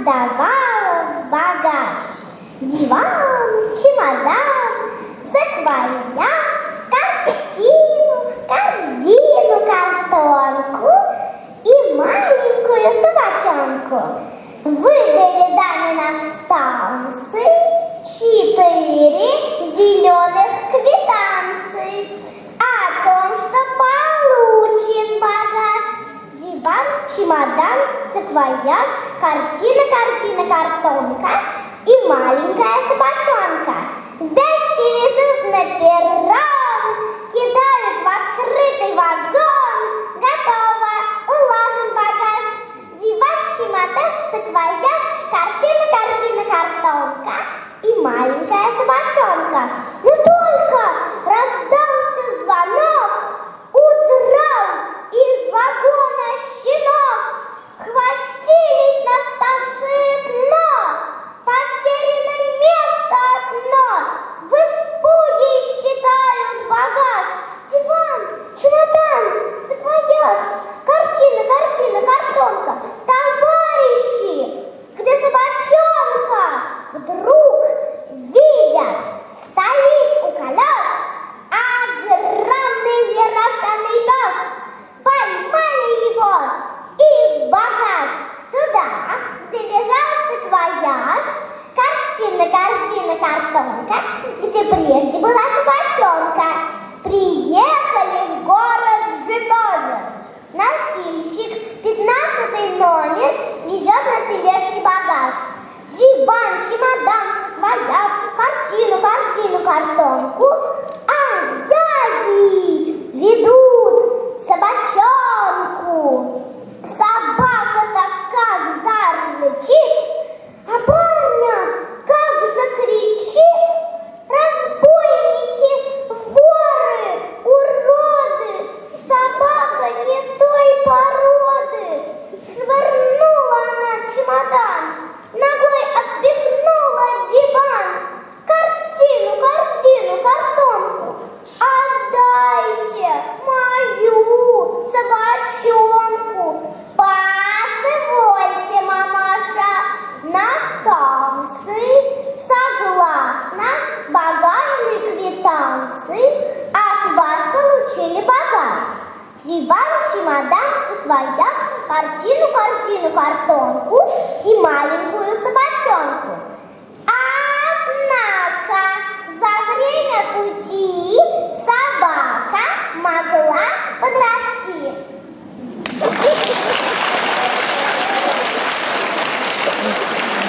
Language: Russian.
сдавала в багаж. Диван, чемодан, саквояж, картину, корзину, картонку и маленькую собачонку. саквояж, картина, картина, картонка и маленькая собачонка. прежде была багажные квитанции, от а вас получили багаж. Диван, чемодан, саквояж, картину, корзину, картонку и маленькую собачонку.